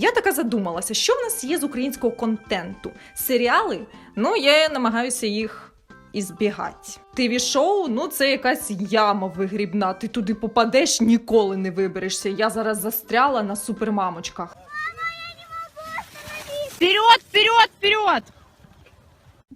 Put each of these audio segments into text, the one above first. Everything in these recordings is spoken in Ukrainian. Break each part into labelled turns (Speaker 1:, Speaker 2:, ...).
Speaker 1: Я така задумалася, що в нас є з українського контенту. Серіали, ну я намагаюся їх ізбігати. Тиві шоу, ну це якась яма вигрібна. Ти туди попадеш, ніколи не виберешся. Я зараз застряла на супермамочках.
Speaker 2: Вперед, вперед, вперед!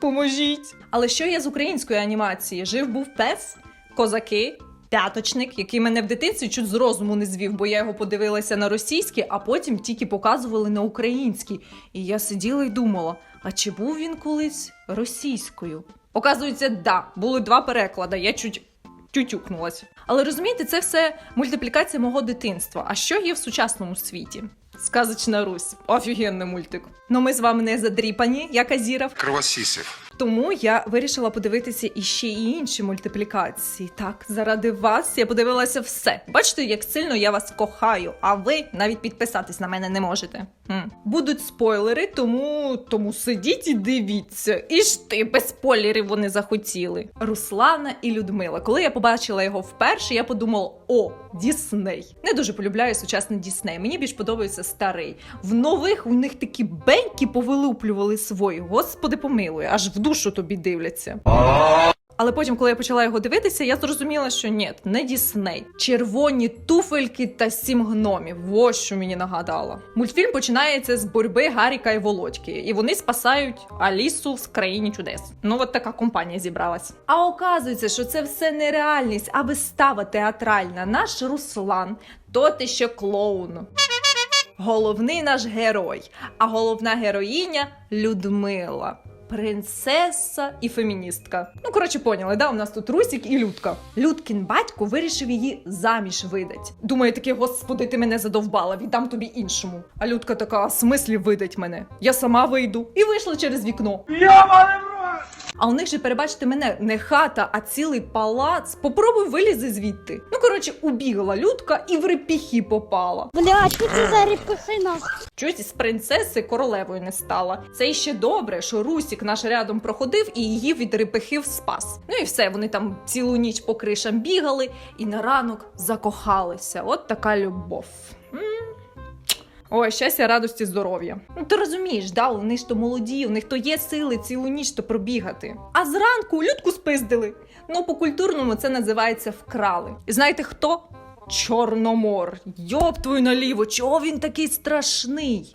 Speaker 1: Поможіть! Але що є з української анімації? Жив був пес, козаки, п'яточник, який мене в дитинстві чуть з розуму не звів, бо я його подивилася на російській, а потім тільки показували на українській. І я сиділа і думала: а чи був він колись російською? Оказується, да, були два переклади. Я чуть тютюкнулася. Але розумієте, це все мультиплікація мого дитинства. А що є в сучасному світі? Сказочна Русь, офігенний мультик. Ну ми з вами не задріпані, як Азіров.
Speaker 3: Кровосісів.
Speaker 1: Тому я вирішила подивитися іще і інші мультиплікації. Так, заради вас я подивилася все. Бачите, як сильно я вас кохаю, а ви навіть підписатись на мене не можете. М. Будуть спойлери, тому тому сидіть і дивіться. І ж ти без спойлерів вони захотіли. Руслана і Людмила. Коли я побачила його вперше, я подумала: о, Дісней. Не дуже полюбляю сучасний Дісней. Мені більш подобається старий. В нових у них такі беньки повилуплювали свої. Господи, помилуй, аж в душу тобі дивляться. Але потім, коли я почала його дивитися, я зрозуміла, що ні, не Дісней. Червоні туфельки та сім гномів. Ось що мені нагадало. Мультфільм починається з боротьби Гаріка і Володьки, і вони спасають Алісу в країні чудес. Ну, от така компанія зібралась. А оказується, що це все не реальність, а вистава театральна. Наш Руслан, то ти ще клоун. Головний наш герой, а головна героїня Людмила. Принцеса і феміністка. Ну, коротше, поняли, да? У нас тут Русік і Людка. Людкін батько вирішив її заміж видать. Думає таке, господи, ти мене задовбала, віддам тобі іншому. А Людка така, смислі видать мене. Я сама вийду. І вийшла через вікно. А у них же, перебачте мене, не хата, а цілий палац. Попробуй вилізи звідти. Ну, коротше, убігла Людка і в репіхи попала.
Speaker 4: Блядь, що це за репихина?
Speaker 1: Чуть з принцеси королевою не стала. Це іще добре, що Русік наш рядом проходив і її від репихів спас. Ну і все, вони там цілу ніч по кришам бігали і на ранок закохалися. От така любов. М. Ой, щастя, радості, здоров'я. Ну ти розумієш, да, вони ж то молоді, у них то є сили цілу ніч то пробігати. А зранку людку спиздили. Ну, по культурному це називається вкрали. І знаєте хто? Чорномор. Йоп твою наліво, чого він такий страшний?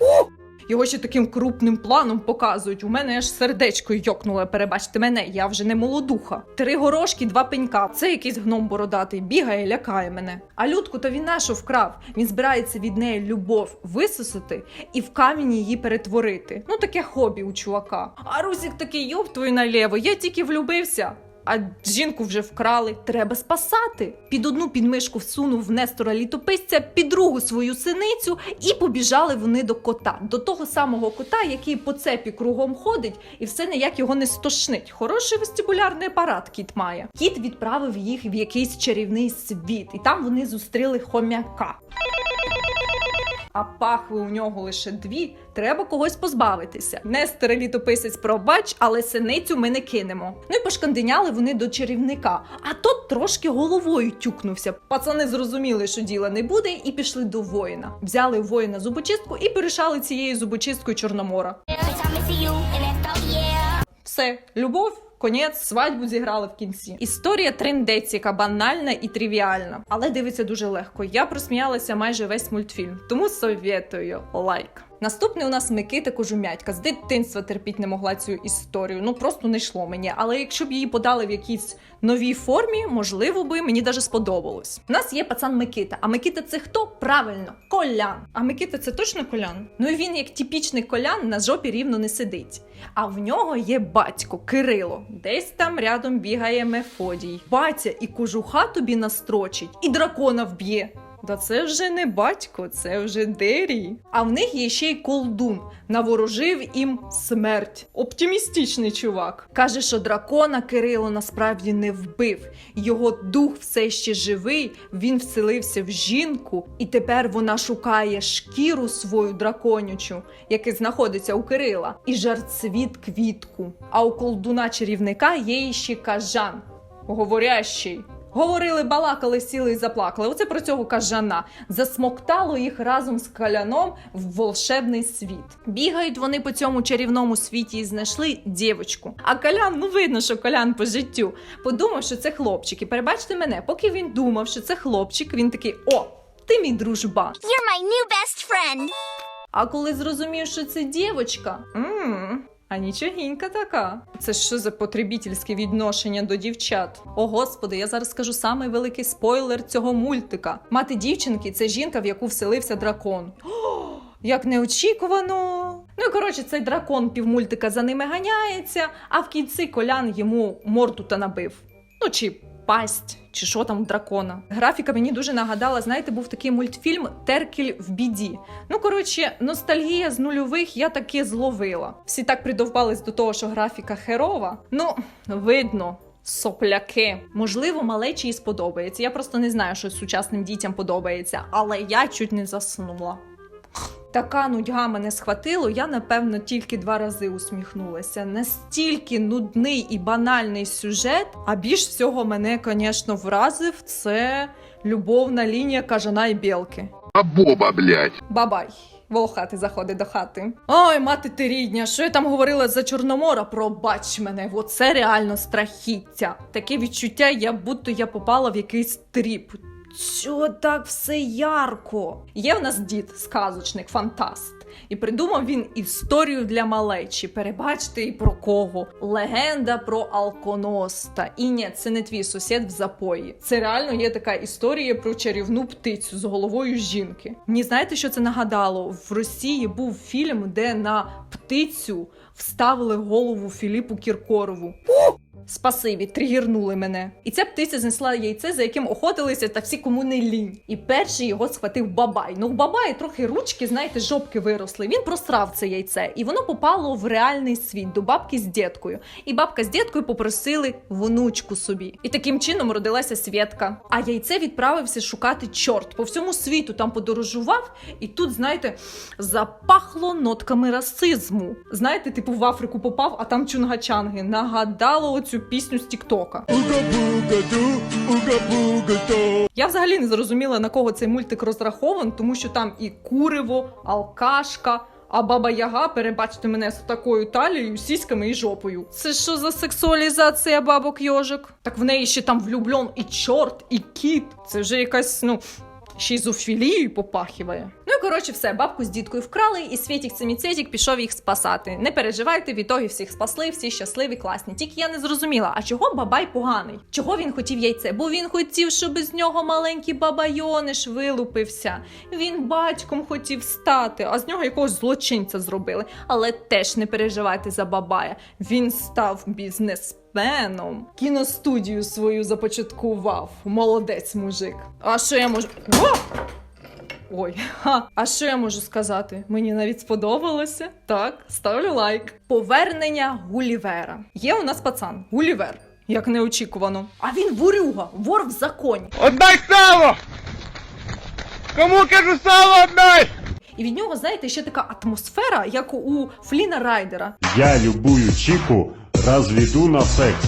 Speaker 1: Його ще таким крупним планом показують. У мене аж сердечко йокнуло, перебачте мене, я вже не молодуха. Три горошки, два пенька. Це якийсь гном бородатий, бігає, лякає мене. А людку то він нашу вкрав. Він збирається від неї любов висосати і в камінь її перетворити. Ну таке хобі у чувака. А Русік такий йоп твою наліво, я тільки влюбився. А жінку вже вкрали, треба спасати. Під одну підмишку всунув Нестора літописця, під другу свою синицю, і побіжали вони до кота, до того самого кота, який по цепі кругом ходить, і все ніяк його не стошнить. Хороший вестибулярний апарат кіт має. Кіт відправив їх в якийсь чарівний світ, і там вони зустріли хомяка. А пахви у нього лише дві. Треба когось позбавитися. Нестер літописець пробач, але синицю ми не кинемо. Ну і пошкандиняли вони до чарівника. А тот трошки головою тюкнувся. Пацани зрозуміли, що діла не буде, і пішли до воїна. Взяли воїна зубочистку і порішали цією зубочисткою Чорномора. Все, любов. Конець, свадьбу зіграли в кінці. Історія триндець, яка банальна і тривіальна, але дивиться дуже легко. Я просміялася майже весь мультфільм, тому совєтую лайк. Наступний у нас Микита Кожум'ятька. З дитинства терпіть не могла цю історію. Ну просто не йшло мені. Але якщо б її подали в якійсь новій формі, можливо би мені даже сподобалось. У нас є пацан Микита. А Микита це хто? Правильно, колян. А Микита це точно колян? Ну і він, як типічний колян, на жопі рівно не сидить. А в нього є батько Кирило. Десь там рядом бігає Мефодій. Батя і кожуха тобі настрочить, і дракона вб'є. Да це вже не батько, це вже Дерій. А в них є ще й колдун. Наворожив їм смерть. Оптимістичний чувак. Каже, що дракона Кирило насправді не вбив. Його дух все ще живий. Він вселився в жінку, і тепер вона шукає шкіру свою драконючу, яка знаходиться у Кирила, і жарцвіт квітку. А у колдуна чарівника є ще кажан, говорящий. Говорили, балакали, сіли і заплакали. Оце про цього кажана. Засмоктало їх разом з каляном в волшебний світ. Бігають вони по цьому чарівному світі і знайшли дівочку. А калян, ну видно, що калян по життю, подумав, що це хлопчик. І перебачте мене, поки він думав, що це хлопчик, він такий: о, ти мій дружба.
Speaker 3: You're my new best friend.
Speaker 1: А коли зрозумів, що це дівочка, м а нічогінька така. Це що за потребітельське відношення до дівчат? О господи, я зараз скажу самий великий спойлер цього мультика. Мати дівчинки це жінка, в яку вселився дракон. Як неочікувано. Ну і коротше, цей дракон півмультика за ними ганяється, а в кінці колян йому морду та набив. Ну чи пасть, чи що там дракона. Графіка мені дуже нагадала, знаєте, був такий мультфільм Теркель в біді. Ну, коротше, ностальгія з нульових я таки зловила. Всі так придовбались до того, що графіка херова. Ну, видно. Сопляки, можливо, малечі і сподобається. Я просто не знаю, що сучасним дітям подобається, але я чуть не заснула. Така нудьга мене схватило, я напевно тільки два рази усміхнулася. Настільки нудний і банальний сюжет, а більш всього мене, звісно, вразив це любовна лінія кажана і білки.
Speaker 5: А Боба, блядь.
Speaker 1: Бабай. Волохати заходить до хати. Ой, мати ти рідня, що я там говорила за Чорномора? Пробач мене, оце реально страхіття. Таке відчуття, я будто я попала в якийсь тріп. Чого так все ярко? Є в нас дід, сказочник, фантаст. І придумав він історію для малечі. Перебачте і про кого. Легенда про алконоста. І ні, це не твій сусід в запої. Це реально є така історія про чарівну птицю з головою жінки. Мені знаєте, що це нагадало? В Росії був фільм, де на птицю вставили голову Філіпу Кіркорову. Спасибі, тригірнули мене. І ця птиця знесла яйце, за яким охотилися та всі кому не лінь. І перший його схватив бабай. Ну, в бабаї трохи ручки, знаєте, жопки виросли. Він просрав це яйце, і воно попало в реальний світ до бабки з діткою. І бабка з діткою попросили внучку собі. І таким чином родилася Свєтка. А яйце відправився шукати чорт. По всьому світу там подорожував, і тут, знаєте, запахло нотками расизму. Знаєте, типу в Африку попав, а там чунгачанги. Нагадало оцю пісню з Тіктока. Я взагалі не зрозуміла, на кого цей мультик розрахований, тому що там і куриво, алкашка. А баба Яга, перебачте мене з такою талією, сіськами і жопою. Це що за сексуалізація бабок йожик? Так в неї ще там влюблен і чорт, і кіт. Це вже якась, ну, шизофілією попахиває. Коротше, все, бабку з діткою вкрали, і Світік Цеміцетік пішов їх спасати. Не переживайте, в ітогі всіх спасли, всі щасливі, класні. Тільки я не зрозуміла, а чого бабай поганий? Чого він хотів яйце? Бо він хотів, щоб з нього маленький бабайониш вилупився. Він батьком хотів стати, а з нього якогось злочинця зробили. Але теж не переживайте за бабая. Він став бізнес. бізнесменом. Кіностудію свою започаткував. Молодець мужик. А що я можу. О! Ой, ха. а що я можу сказати? Мені навіть сподобалося. Так, ставлю лайк. Повернення Гулівера. Є у нас пацан Гулівер, як неочікувано. А він ворюга, вор в законі.
Speaker 6: Отдай сало! Кому кажу сало отдай!
Speaker 1: І від нього, знаєте, ще така атмосфера, як у Фліна Райдера.
Speaker 7: Я любую чику разведу на секс.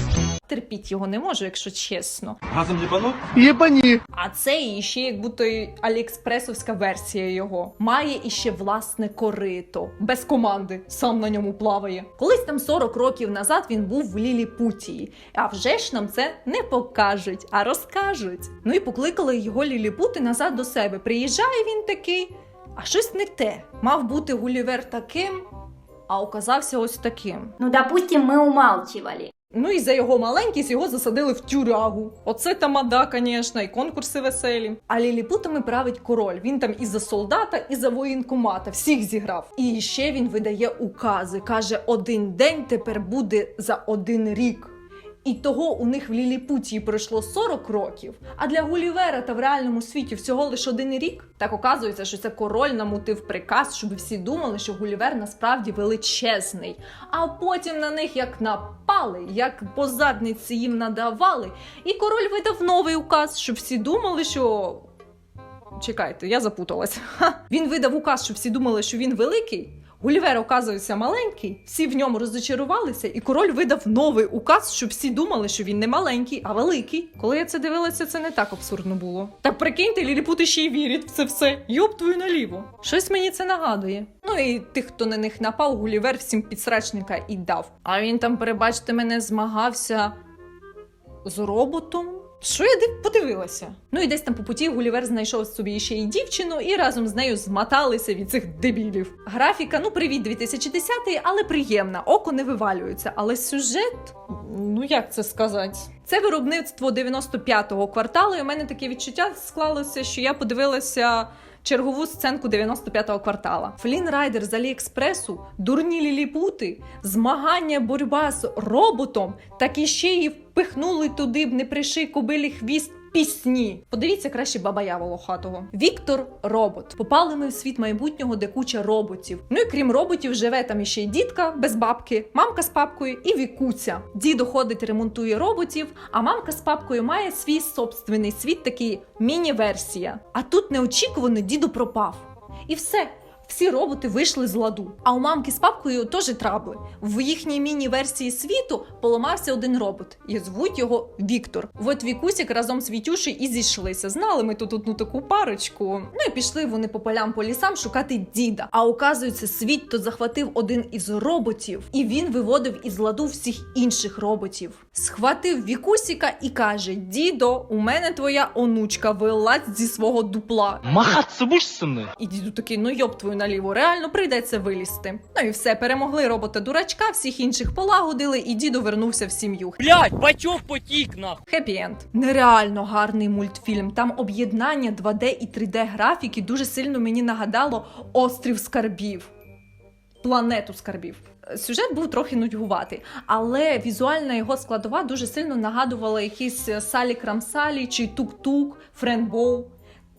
Speaker 1: Терпіть його не можу, якщо чесно.
Speaker 8: Газом єбанув?
Speaker 6: Єбані!
Speaker 1: А це іще як будто аліекспресовська версія його. Має іще власне корито, без команди, сам на ньому плаває. Колись там 40 років назад він був в Ліліпутії. А вже ж нам це не покажуть, а розкажуть. Ну і покликали його Ліліпути назад до себе. Приїжджає він такий, а щось не те. Мав бути Гулівер таким, а оказався ось таким.
Speaker 9: Ну, допустим, мы умалчивали.
Speaker 1: Ну і за його маленькість його засадили в тюрягу. Оце тамада, звісно, і конкурси веселі. А ліліпутами править король. Він там і за солдата, і за воєнкомата. Всіх зіграв. І ще він видає укази. каже: один день тепер буде за один рік. І того у них в Ліліпутії пройшло 40 років, а для Гулівера та в реальному світі всього лише один рік. Так оказується, що це король намутив приказ, щоб всі думали, що Гулівер насправді величезний. А потім на них як напали, як по задниці їм надавали, і король видав новий указ, щоб всі думали, що чекайте, я запуталась. Ха. Він видав указ, щоб всі думали, що він великий. Гулівер, оказується, маленький, всі в ньому розочарувалися, і король видав новий указ, щоб всі думали, що він не маленький, а великий. Коли я це дивилася, це не так абсурдно було. Так прикиньте, ліліпути ще й вірять в це все. Йоп твою наліво. Щось мені це нагадує. Ну і тих, хто на них напав, Гулівер всім підсрачника і дав. А він там, перебачте мене, змагався з роботом. Що я подивилася? Ну і десь там по путі Гулівер знайшов собі ще й дівчину, і разом з нею змоталися від цих дебілів. Графіка, ну привіт, 2010, але приємна, око не вивалюється. Але сюжет, ну як це сказати? Це виробництво 95-го кварталу, і у мене таке відчуття склалося, що я подивилася. Чергову сценку 95-го квартала. Флін Райдер з Аліекспресу, дурні ліліпути, змагання, боротьба з роботом, так і ще її впихнули туди б не приший кобилі хвіст. Пісні, подивіться краще баба Ява Лохатого. Віктор робот. Попали ми в світ майбутнього, де куча роботів. Ну і крім роботів, живе там іще й дідка без бабки, мамка з папкою і вікуця. Дідо ходить, ремонтує роботів, а мамка з папкою має свій собственний світ, такий міні-версія. А тут неочікувано дідо пропав. І все. Всі роботи вийшли з ладу. А у мамки з папкою теж трабли. В їхній міні-версії світу поламався один робот, і звуть його Віктор. От Вікусік разом з Вітюшею і зійшлися. Знали ми тут одну таку парочку. Ну і пішли вони по полям по лісам шукати діда. А оказується, світ то захватив один із роботів, і він виводив із ладу всіх інших роботів. Схватив Вікусіка і каже: Дідо, у мене твоя онучка вилазь зі свого дупла.
Speaker 5: Махаться будешь со мной?
Speaker 1: І діду такий, ну йоб твою наліво, реально прийдеться вилізти. Ну і все, перемогли робота дурачка, всіх інших полагодили, і діду вернувся в сім'ю.
Speaker 5: Блять, бачок потік нахуй.
Speaker 1: Хеппі енд. Нереально гарний мультфільм. Там об'єднання 2D і 3D графіки дуже сильно мені нагадало острів скарбів. Планету скарбів. Сюжет був трохи нудьгуватий, але візуальна його складова дуже сильно нагадувала якісь Салі Крамсалі чи Тук-Тук, Френдбоу.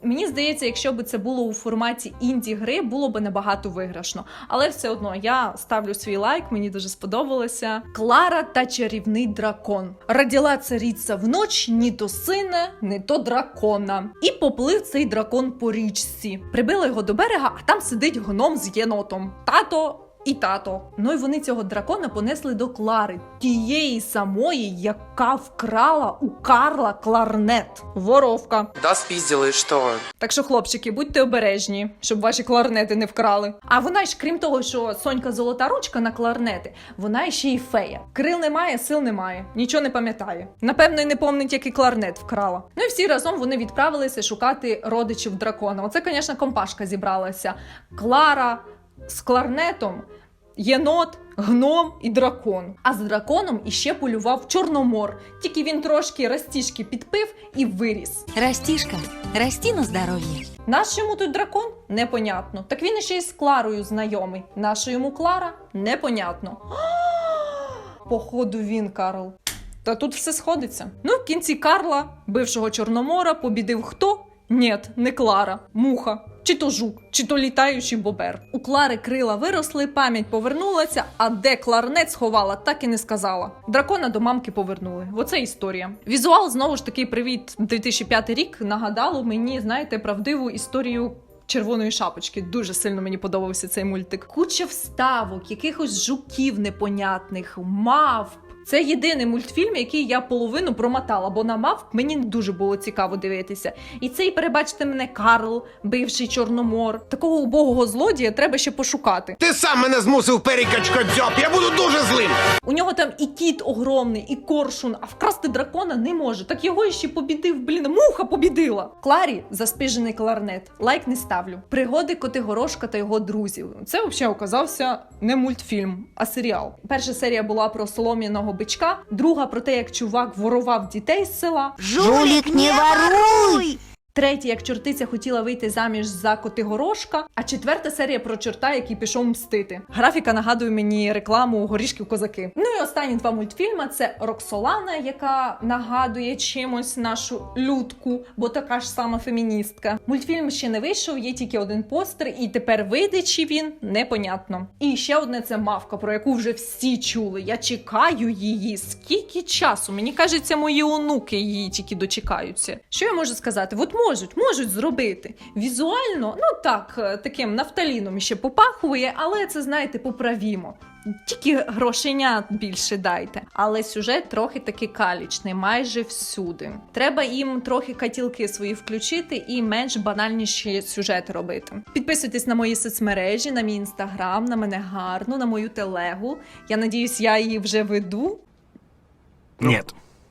Speaker 1: Мені здається, якщо б це було у форматі інді гри, було б набагато виграшно. Але все одно я ставлю свій лайк, мені дуже сподобалося. Клара та чарівний дракон. Раділа царіця вночь ні то сина, ні то дракона. І поплив цей дракон по річці. Прибили його до берега, а там сидить гном з єнотом. Тато. І тато. Ну і вони цього дракона понесли до Клари, тієї самої, яка вкрала у Карла кларнет. Воровка.
Speaker 8: Да, спиздила, и что?
Speaker 1: Так що, хлопчики, будьте обережні, щоб ваші кларнети не вкрали. А вона ж, крім того, що Сонька золота ручка на кларнети, вона ще й фея. Крил немає, сил немає, нічого не пам'ятає. Напевно, й не помнить, який кларнет вкрала. Ну і всі разом вони відправилися шукати родичів дракона. Оце, звісно, компашка зібралася. Клара з кларнетом. Єнот, гном і дракон. А з драконом іще полював Чорномор. Тільки він трошки растіжки підпив і виріс.
Speaker 10: Растишка, расти на здоровье.
Speaker 1: Наш йому тут дракон? Непонятно. Так він іще й з Кларою знайомий. Наша йому Клара? Непонятно. Походу він Карл. Та тут все сходиться. Ну, в кінці Карла, бившого Чорномора, побідив хто? Нєт, не Клара, муха. Чи то жук, чи то літаючий бобер. У Клари крила виросли, пам'ять повернулася, а де кларнет сховала, так і не сказала. Дракона до мамки повернули. Оце історія. Візуал знову ж таки привіт 2005 рік нагадало мені, знаєте, правдиву історію. Червоної шапочки дуже сильно мені подобався цей мультик. Куча вставок, якихось жуків непонятних, мавп. Це єдиний мультфільм, який я половину промотала, бо на мавп мені не дуже було цікаво дивитися. І цей, перебачте мене, Карл, бивший Чорномор. Такого убогого злодія треба ще пошукати.
Speaker 6: Ти сам мене змусив перекачко дзьоб, я буду дуже злим.
Speaker 1: У нього там і кіт огромний, і коршун, а вкрасти дракона не може. Так його ще побідив, блін, муха побідила. Кларі заспижений кларнет. Лайк не ставлю. Пригоди Котигорошка та його друзів. Це взагалі оказався не мультфільм, а серіал. Перша серія була про солом'яного бичка, друга про те, як чувак ворував дітей з села.
Speaker 4: Жулік не воруй!
Speaker 1: Третя, як чортиця хотіла вийти заміж за Котигорошка, а четверта серія про чорта, який пішов мстити. Графіка нагадує мені рекламу горішків козаки. Ну і останні два мультфільми це Роксолана, яка нагадує чимось нашу людку, бо така ж сама феміністка. Мультфільм ще не вийшов, є тільки один постер, і тепер вийде чи він непонятно. І ще одне це мавка, про яку вже всі чули. Я чекаю її. Скільки часу? Мені кажеться, мої онуки її тільки дочекаються. Що я можу сказати? Можуть, можуть зробити. Візуально, ну так, е, таким нафталіном ще попахує, але це, знаєте, поправімо. Тільки грошенят більше дайте. Але сюжет трохи таки калічний, майже всюди. Треба їм трохи катілки свої включити і менш банальніші сюжети робити. Підписуйтесь на мої соцмережі, на мій інстаграм, на мене гарну, на мою телегу. Я надіюсь, я її вже веду.
Speaker 6: Нет.